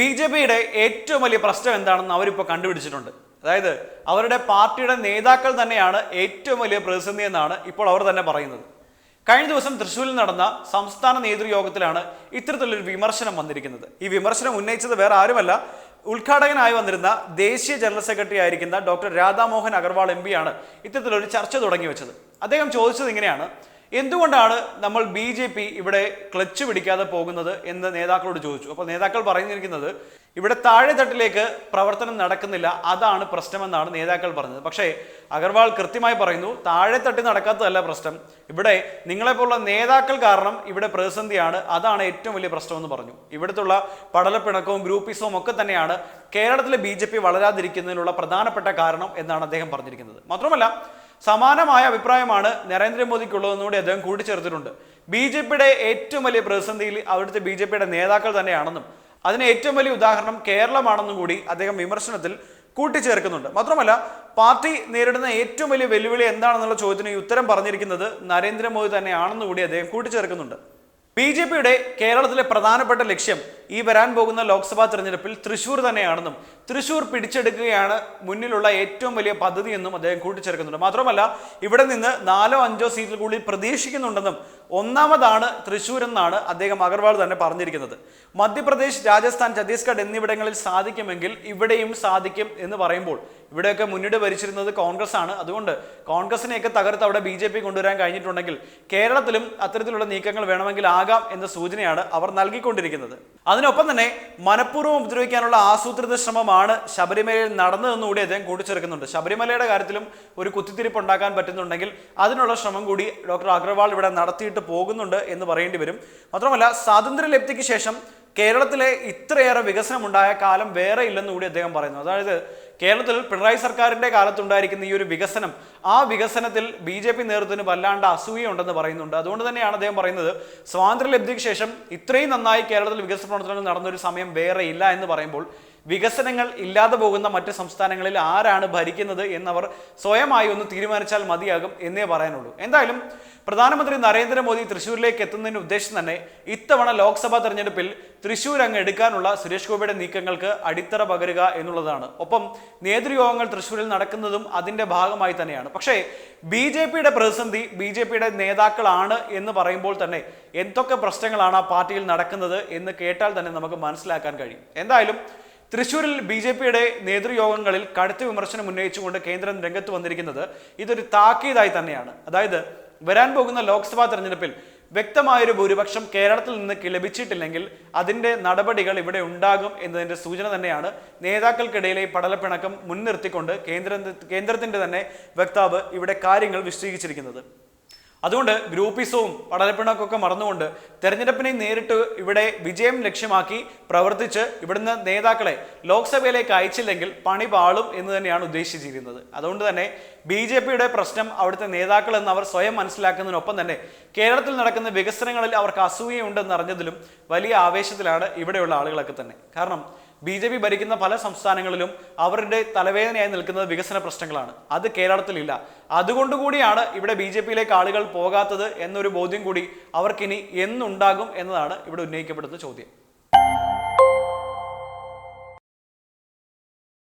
B J പിയുടെ ഏറ്റവും വലിയ പ്രശ്നം എന്താണെന്ന് അവരിപ്പോൾ കണ്ടുപിടിച്ചിട്ടുണ്ട്. അതായത് അവരുടെ പാർട്ടിയുടെ നേതാക്കൾ തന്നെയാണ് ഏറ്റവും വലിയ പ്രതിസന്ധി എന്നാണ് ഇപ്പോൾ അവർ തന്നെ പറയുന്നത്. കഴിഞ്ഞ ദിവസം തൃശ്ശൂരിൽ നടന്ന സംസ്ഥാന നേതൃയോഗത്തിലാണ് ഇത്തരത്തിലൊരു വിമർശനം വന്നിരിക്കുന്നത്. ഈ വിമർശനം ഉന്നയിച്ചത് വേറെ ആരുമല്ല ഉദ്ഘാടകനായി വന്നിരുന്ന ദേശീയ ജനറൽ സെക്രട്ടറി ആയിരിക്കുന്ന ഡോക്ടർ രാധാമോഹൻ അഗർവാൾ എം പിയാണ് ഇത്തരത്തിലൊരു ചർച്ച തുടങ്ങി വെച്ചത്. അദ്ദേഹം ചോദിച്ചത് ഇങ്ങനെയാണ് എന്തുകൊണ്ടാണ് നമ്മൾ ബി ജെ പി ഇവിടെ ക്ലച്ച് പിടിക്കാതെ പോകുന്നത് എന്ന് നേതാക്കളോട് ചോദിച്ചു? അപ്പോൾ നേതാക്കൾ പറഞ്ഞിരിക്കുന്നത് ഇവിടെ താഴെത്തട്ടിലേക്ക് പ്രവർത്തനം നടക്കുന്നില്ല അതാണ് പ്രശ്നമെന്നാണ് നേതാക്കൾ പറഞ്ഞത്. പക്ഷേ അഗർവാൾ കൃത്യമായി പറയുന്നു താഴെത്തട്ടി നടക്കാത്തതല്ല പ്രശ്നം. ഇവിടെ നിങ്ങളെപ്പോലുള്ള നേതാക്കൾ കാരണം ഇവിടെ പ്രതിസന്ധിയാണ് അതാണ് ഏറ്റവും വലിയ പ്രശ്നമെന്ന് പറഞ്ഞു. ഇവിടുത്തുള്ള പടലപ്പിണക്കവും ഗ്രൂപ്പിസവും ഒക്കെ തന്നെയാണ് കേരളത്തിലെ ബി വളരാതിരിക്കുന്നതിനുള്ള പ്രധാനപ്പെട്ട കാരണം എന്നാണ് അദ്ദേഹം പറഞ്ഞിരിക്കുന്നത്. മാത്രമല്ല സമാനമായ അഭിപ്രായമാണ് നരേന്ദ്രമോദിക്കുള്ളതെന്നുകൂടി അദ്ദേഹം കൂട്ടിച്ചേർത്തിട്ടുണ്ട്. ബി ജെ പിയുടെ ഏറ്റവും വലിയ പ്രതിസന്ധിയിൽ അവിടുത്തെ ബി ജെ പിയുടെ നേതാക്കൾ തന്നെയാണെന്നും അതിന് ഏറ്റവും വലിയ ഉദാഹരണം കേരളമാണെന്നും കൂടി അദ്ദേഹം വിമർശനത്തിൽ കൂട്ടിച്ചേർക്കുന്നുണ്ട്. മാത്രമല്ല പാർട്ടി നേരിടുന്ന ഏറ്റവും വലിയ വെല്ലുവിളി എന്താണെന്നുള്ള ചോദ്യത്തിന് ഉത്തരം പറഞ്ഞിരിക്കുന്നത് നരേന്ദ്രമോദി തന്നെയാണെന്നും കൂടി അദ്ദേഹം കൂട്ടിച്ചേർക്കുന്നുണ്ട്. ബി ജെ പിയുടെ കേരളത്തിലെ പ്രധാനപ്പെട്ട ലക്ഷ്യം ഈ വരാൻ പോകുന്ന ലോക്സഭാ തെരഞ്ഞെടുപ്പിൽ തൃശൂർ തന്നെയാണെന്നും തൃശൂർ പിടിച്ചെടുക്കുകയാണ് മുന്നിലുള്ള ഏറ്റവും വലിയ പദ്ധതി എന്നും അദ്ദേഹം കൂട്ടിച്ചേർക്കുന്നുണ്ട്. മാത്രമല്ല ഇവിടെ നിന്ന് നാലോ അഞ്ചോ സീറ്റിൽ കൂടി പ്രതീക്ഷിക്കുന്നുണ്ടെന്നും ഒന്നാമതാണ് തൃശൂർ എന്നാണ് അദ്ദേഹം അഗർവാൾ തന്നെ പറഞ്ഞിരിക്കുന്നത്. മധ്യപ്രദേശ് രാജസ്ഥാൻ ഛത്തീസ്ഗഡ് എന്നിവിടങ്ങളിൽ സാധിക്കുമെങ്കിൽ ഇവിടെയും സാധിക്കും എന്ന് പറയുമ്പോൾ ഇവിടെയൊക്കെ മുന്നിട്ട് ഭരിച്ചിരുന്നത് കോൺഗ്രസ് ആണ് അതുകൊണ്ട് കോൺഗ്രസിനെയൊക്കെ തകർത്ത് അവിടെ ബി ജെ പി കൊണ്ടുവരാൻ കഴിഞ്ഞിട്ടുണ്ടെങ്കിൽ കേരളത്തിലും അത്തരത്തിലുള്ള നീക്കങ്ങൾ വേണമെങ്കിൽ ആകാം എന്ന സൂചനയാണ് അവർ നൽകിക്കൊണ്ടിരിക്കുന്നത്. അതിനൊപ്പം തന്നെ മനഃപൂർവം ഉപദ്രവിക്കാനുള്ള ആസൂത്രിത ശ്രമമാണ് ശബരിമലയിൽ നടന്നതെന്നുകൂടി അദ്ദേഹം കൂട്ടിച്ചേർക്കുന്നുണ്ട്. ശബരിമലയുടെ കാര്യത്തിലും ഒരു കുത്തിത്തിരിപ്പ് ഉണ്ടാക്കാൻ പറ്റുന്നുണ്ടെങ്കിൽ അതിനുള്ള ശ്രമം കൂടി ഡോക്ടർ അഗർവാൾ ഇവിടെ നടത്തിയിട്ട് പോകുന്നുണ്ട് എന്ന് പറയേണ്ടി വരും. മാത്രമല്ല സ്വാതന്ത്ര്യലബ്ധിക്ക് ശേഷം കേരളത്തിലെ ഇത്രയേറെ വികസനമുണ്ടായ കാലം വേറെ ഇല്ലെന്നുകൂടി അദ്ദേഹം പറയുന്നു. അതായത് കേരളത്തിൽ പിണറായി സർക്കാരിന്റെ കാലത്തുണ്ടായിരിക്കുന്ന ഈ ഒരു വികസനം ആ വികസനത്തിൽ ബി ജെ പി നേതൃത്വത്തിന് വല്ലാണ്ട് അസൂയുണ്ടെന്ന് പറയുന്നുണ്ട്. അതുകൊണ്ട് തന്നെയാണ് അദ്ദേഹം പറയുന്നത് സ്വാതന്ത്ര്യലബ്ധിക്ക് ശേഷം ഇത്രയും നന്നായി കേരളത്തിൽ വികസന പ്രവർത്തനങ്ങൾ നടന്നൊരു സമയം വേറെ ഇല്ല എന്ന് പറയുമ്പോൾ വികസനങ്ങൾ ഇല്ലാതെ പോകുന്ന മറ്റ് സംസ്ഥാനങ്ങളിൽ ആരാണ് ഭരിക്കുന്നത് എന്നവർ സ്വയമായി ഒന്ന് തീരുമാനിച്ചാൽ മതിയാകും എന്നേ പറയാനുള്ളൂ. എന്തായാലും പ്രധാനമന്ത്രി നരേന്ദ്രമോദി തൃശ്ശൂരിലേക്ക് എത്തുന്നതിന് ഉദ്ദേശം തന്നെ ഇത്തവണ ലോക്സഭാ തെരഞ്ഞെടുപ്പിൽ തൃശ്ശൂർ അങ്ങ് എടുക്കാനുള്ള സുരേഷ് ഗോപിയുടെ നീക്കങ്ങൾക്ക് അടിത്തറ പകരുക എന്നുള്ളതാണ്. ഒപ്പം നേതൃയോഗങ്ങൾ തൃശ്ശൂരിൽ നടക്കുന്നതും അതിന്റെ ഭാഗമായി തന്നെയാണ്. പക്ഷേ ബി ജെ പിയുടെ പ്രതിസന്ധി ബി ജെ പിയുടെ നേതാക്കളാണ് എന്ന് പറയുമ്പോൾ തന്നെ എന്തൊക്കെ പ്രശ്നങ്ങളാണ് ആ പാർട്ടിയിൽ നടക്കുന്നത് എന്ന് കേട്ടാൽ തന്നെ നമുക്ക് മനസ്സിലാക്കാൻ കഴിയും. എന്തായാലും തൃശൂരിൽ ബി ജെ പിയുടെ നേതൃയോഗങ്ങളിൽ കടുത്ത വിമർശനം ഉന്നയിച്ചുകൊണ്ട് കേന്ദ്രം രംഗത്ത് വന്നിരിക്കുന്നത് ഇതൊരു താക്കീതായി തന്നെയാണ്. അതായത് വരാൻ പോകുന്ന ലോക്സഭാ തെരഞ്ഞെടുപ്പിൽ വ്യക്തമായൊരു ഭൂരിപക്ഷം കേരളത്തിൽ നിന്ന് ലഭിച്ചിട്ടില്ലെങ്കിൽ അതിന്റെ നടപടികൾ ഇവിടെ ഉണ്ടാകും എന്നതിന്റെ സൂചന തന്നെയാണ്. നേതാക്കൾക്കിടയിലെ പടലപ്പിണക്കം മുൻനിർത്തിക്കൊണ്ട് കേന്ദ്ര കേന്ദ്രത്തിന്റെ തന്നെ വക്താവ് ഇവിടെ കാര്യങ്ങൾ വിശദീകരിച്ചിരിക്കുന്നത്. അതുകൊണ്ട് ഗ്രൂപ്പിസവും പടലപ്പിണക്കൊക്കെ മറന്നുകൊണ്ട് തെരഞ്ഞെടുപ്പിനെ നേരിട്ട് ഇവിടെ വിജയം ലക്ഷ്യമാക്കി പ്രവർത്തിച്ച് ഇവിടുന്ന് നേതാക്കളെ ലോക്സഭയിലേക്ക് അയച്ചില്ലെങ്കിൽ പണി പാളും എന്ന് തന്നെയാണ് ഉദ്ദേശിച്ചിരിക്കുന്നത് അതുകൊണ്ട് തന്നെ ബി ജെ പിയുടെ പ്രശ്നം അവിടുത്തെ നേതാക്കൾ എന്ന് അവർ സ്വയം മനസ്സിലാക്കുന്നതിനൊപ്പം തന്നെ കേരളത്തിൽ നടക്കുന്ന വികസനങ്ങളിൽ അവർക്ക് അസൂയയുണ്ടെന്ന് അറിഞ്ഞതിലും വലിയ ആവേശത്തിലാണ് ഇവിടെയുള്ള ആളുകളൊക്കെ തന്നെ. കാരണം ബി ജെ പി ഭരിക്കുന്ന പല സംസ്ഥാനങ്ങളിലും അവരുടെ തലവേദനയായി നിൽക്കുന്നത് വികസന പ്രശ്നങ്ങളാണ്. അത് കേരളത്തിലില്ല. അതുകൊണ്ടുകൂടിയാണ് ഇവിടെ ബി ജെ പിയിലേക്ക് ആളുകൾ പോകാത്തത് എന്നൊരു ബോധ്യം കൂടി അവർക്കിനി എന്നുണ്ടാകും എന്നതാണ് ഇവിടെ ഉന്നയിക്കപ്പെടുന്ന ചോദ്യം.